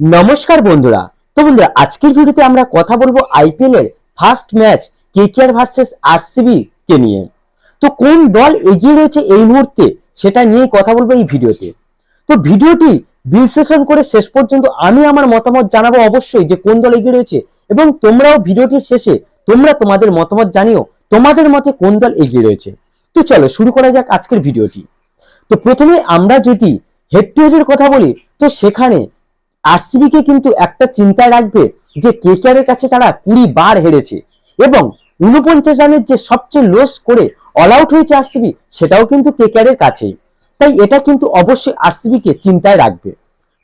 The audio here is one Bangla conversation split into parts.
নমস্কার বন্ধুরা। তো বন্ধুরা, আজকের ভিডিওতে আমরা কথা বলব আইপিএল এর first match KKR versus RCB কে নিয়ে। তো কোন দল এগিয়ে রয়েছে এই মুহূর্তে, সেটা নিয়ে কথা বলব এই ভিডিওতে। তো ভিডিওটি বিশ্লেষণ করে শেষ পর্যন্ত আমি আমার মতামত জানাব অবশ্যই যে কোন দল এগিয়ে রয়েছে এবং তোমরাও ভিডিওটির শেষে তোমরা তোমাদের মতামত জানিও, তোমাদের মতে কোন দল এগিয়ে রয়েছে। তো চলো শুরু করা যাক আজকের ভিডিওটি। তো প্রথমে আমরা যদি হেড টু হেডের কথা বলি, তো সেখানে আরসিবি কে কিন্তু একটা চিন্তায় রাখবে যে কেকেআর এর কাছে তারা কুড়ি বার হেরেছে এবং উনপঞ্চাশ রানের যে সবচেয়ে লোস করে অল আউট হয়েছে আরসিবি সেটাও কিন্তু কেকেআর এর কাছেই। তাই এটা কিন্তু অবশ্যই আরসিবি কে চিন্তায় রাখবে।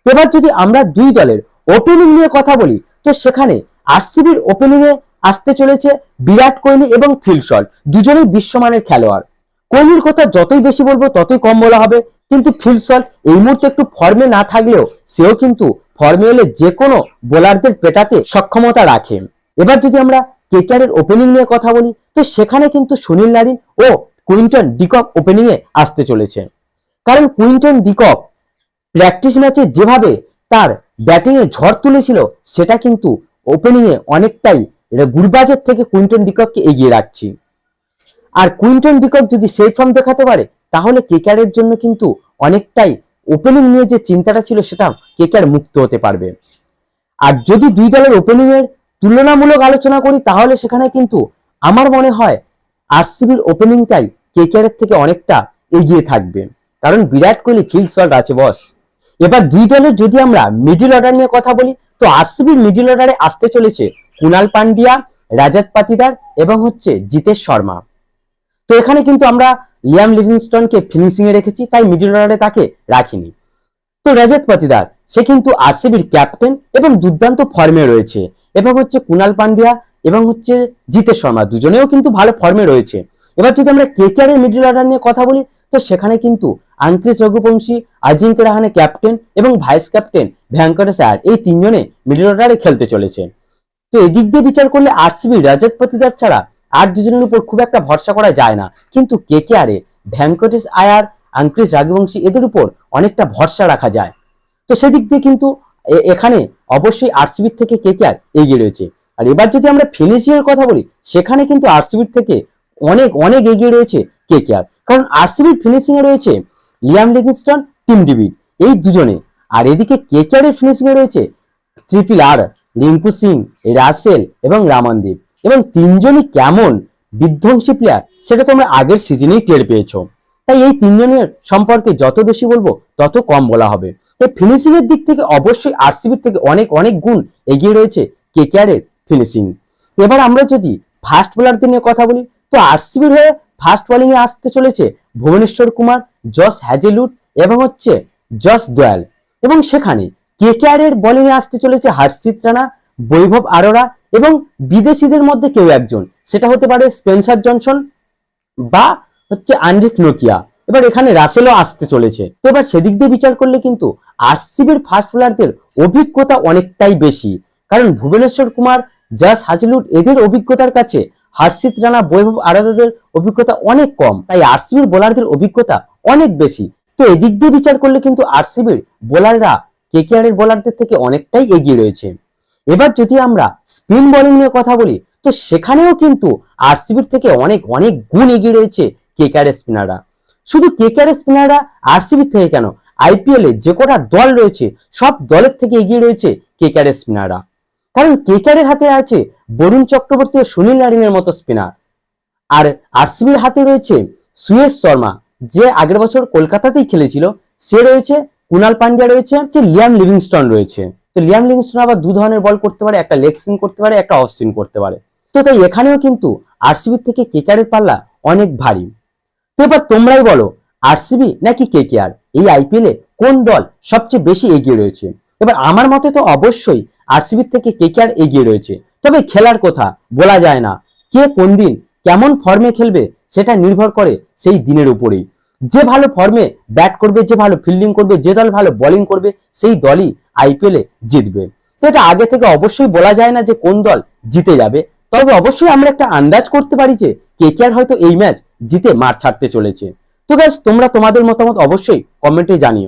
এবার যদি আমরা দুই দলের ওপেনিং নিয়ে কথা বলি, তো সেখানে আরসিবির ওপেনিং এ আসতে চলেছে বিরাট কোহলি এবং ফিল শট, দুজনেই বিশ্বমানের খেলোয়াড়। কোহলির কথা যতই বেশি বলব ততই কম বলা হবে, কিন্তু ফিল শট এই মুহূর্তে একটু ফর্মে না থাকলেও সেও কিন্তু ফর্মে যে কোনো বোলারদের পেটাতে সক্ষমতা রাখে এবার যদি আমরা কেকেআর এর ওপেনিং নিয়ে কথা বলি, তো সেখানে কিন্তু সুনীল নারিন ও কুইন্টন ডিকক ওপেনিং এ আসতে চলেছে। কারণ কুইন্টন ডিকক প্র্যাকটিস ম্যাচে যেভাবে তার ব্যাটিং এ ঝড় তুলেছিল, সেটা কিন্তু ওপেনিং এ অনেকটাই গুরবাজের থেকে কুইন্টন ডিকককে এগিয়ে রাখছি। আর কুইন্টন ডিকক যদি সেই ফর্ম দেখাতে পারে, তাহলে কেকার এর জন্য কিন্তু অনেকটাই ওপেনিং নিয়ে যে চিন্তাটা ছিল সেটা কেকার মুক্ত হতে পারবে? আর যদি দুই দলের ওপেনিং এর তুলনামূলক আলোচনা করি, তাহলে সেখানে কিন্তু আমার মনে হয় আরসিবির ওপেনিংটাই কেকেআর এর থেকে অনেকটা এগিয়ে থাকবে। কারণ বিরাট কোহলি ফিল্ড শট আছে, বস। এবার দুই দলের যদি আমরা মিডিল অর্ডার নিয়ে কথা বলি, তো আরসিবির মিডিল অর্ডারে আসতে চলেছে কুনাল পান্ডিয়া রাজাত পাতিদার এবং হচ্ছে জিতেশ শর্মা। তো এখানে কিন্তু আমরা লিয়াম লিভিংস্টনকে ফিনিশিং এ রেখেছি, তাই মিডিল অর্ডারে তাকে রাখিনি। তো রাজাত পাতিদার, সে কিন্তু আরসিবির ক্যাপ্টেন এবং দুর্দান্ত ফর্মে রয়েছে। এবং হচ্ছে কুনাল পান্ডিয়া এবং হচ্ছে জিতেশ শর্মা, দুজনেও কিন্তু ভালো ফর্মে রয়েছে। এবার যদি আমরা কেকেআর এর মিডল অর্ডার নিয়ে কথা বলি, তো সেখানে কিন্তু আঙ্কিত রঘুবংশী, আজিঙ্ক্য রাহানে ক্যাপ্টেন এবং ভাইস ক্যাপ্টেন ভ্যাঙ্কটেশ আয়ার এই তিনজনে মিডল অর্ডারে খেলতে চলেছে। তো এদিক দিয়ে বিচার করলে আরসিবি রাজাত পাতিদার ছাড়া আর দুজনের উপর খুব একটা ভরসা করা যায় না। কিন্তু কেকেআর এ ভ্যাঙ্কটেশ আয়ার আঙ্কিত রাঘুবংশী এদের উপর অনেকটা ভরসা রাখা যায়। তো সেদিক দিয়ে কিন্তু এখানে অবশ্যই আরসিবির থেকে কে কে আর এগিয়ে রয়েছে। আর এবার যদি আমরা ফিনিশিংয়ের কথা বলি, সেখানে কিন্তু আরসিবির থেকে অনেক অনেক এগিয়ে রয়েছে কে কে আর। কারণ আরসিবির ফিনিশিং এ রয়েছে লিয়াম লিভিংস্টন টিম ডিবিড এই দুজনে। আর এদিকে কেকেআর এর ফিনিশিং এ রয়েছে? Triple R, Rinku Singh, Russell এবং রামানদীপ। এবং তিনজনই কেমন বিধ্বংসী প্লেয়ার সেটা তোমরা আগের সিজনেই টের পেয়েছ। তাই এই তিনজনের সম্পর্কে যত বেশি বলব, তত কম বলা হবে। এই ফিনিশিং এর দিক থেকে অবশ্যই আরসিবির থেকে অনেক অনেক গুণ এগিয়ে রয়েছে কেকেআর এর ফিনিশিং এবার আমরা যদি ফাস্ট বোলারদের নিয়ে কথা বলি, তো আরসিবির হয়ে ফাস্ট বোলিং এ আসতে চলেছে ভুবনেশ্বর কুমার, জস হ্যাজেলুট এবং হচ্ছে জস দয়াল। এবং সেখানে কেকেআর এর বোলিং এ আসতে চলেছে হর্ষিত রানা, বৈভব আরোরা এবং বিদেশিদের মধ্যে কেউ একজন। সেটা হতে পারে স্পেন্সার জনসন বা হচ্ছে আন্ড্রিক নোকিয়া। এবার এখানে রাসেলও আসতে চলেছে। তো এবার সেদিক দিয়ে বিচার করলে কিন্তু আরসিবির ফাস্ট বোলারদের অভিজ্ঞতা অনেকটাই বেশি। কারণ ভুবনেশ্বর কুমার জাস হাজিলুড এদের অভিজ্ঞতার কাছে হর্ষিত রানা, বৈভব আরাদাদের অভিজ্ঞতা অনেক কম। তাই আরসিবির বোলারদের অভিজ্ঞতা অনেক বেশি। তো এদিক দিয়ে বিচার করলে কিন্তু আরসিবির বোলাররা কেকেআর এর বোলারদের থেকে অনেকটাই এগিয়ে রয়েছে। এবার যদি আমরা স্পিন বোলিং নিয়ে কথা বলি, তো সেখানেও কিন্তু আরসিবির থেকে অনেক অনেক গুণ এগিয়ে রয়েছে কেকার স্পিনাররা শুধু কেকার স্পিনাররা আরসিবির থেকে কেন? আইপিএল যে কটা দল রয়েছে, সব দলের থেকে এগিয়ে রয়েছে কেকার স্পিনাররা কারণ কেকারের হাতে আছে বরুণ চক্রবর্তী ও সুনীল নারিনের মতো স্পিনার আর আরসিবির হাতে রয়েছে সুয়েশ শর্মা, যে আগের বছর কলকাতাতেই খেলেছিল, সে রয়েছে কুনাল পান্ডিয়া রয়েছে হচ্ছে লিয়াম লিভিংস্টন রয়েছে। তো লিয়াম লিভিংস্টন আবার দু ধরনের বল করতে পারে, একটা লেগ স্পিন করতে পারে, একটা অফ স্পিন করতে পারে। তো তাই এখানেও কিন্তু আরসিবির থেকে কেকারের পাল্লা অনেক ভারী। তো এবার তোমরাই বলো আরসিবি নাকি কেকেআর এই আইপিএলে কোন দল সবচেয়ে বেশি এগিয়ে রয়েছে? এবার আমার মতে তো অবশ্যই আরসিবির থেকে কেকেআর এগিয়ে রয়েছে। তবে খেলার কথা বলা যায় না, কে কোন দিন কেমন ফর্মে খেলবে সেটা নির্ভর করে সেই দিনের উপরেই। যে ভালো ফর্মে ব্যাট করবে, যে ভালো ফিল্ডিং করবে, যে দল ভালো বোলিং করবে, সেই দলই আইপিএলে জিতবে। তো এটা আগে থেকে অবশ্যই বলা যায় না যে কোন দল জিতে যাবে। তবে অবশ্যই আমরা একটা আন্দাজ করতে পারি যে কেকেআর হয়তো এই ম্যাচ জিতে মার ছাড়তে চলেছে। তো গাছ তোমরা তোমাদের মতামত অবশ্যই কমেন্টে জানিও।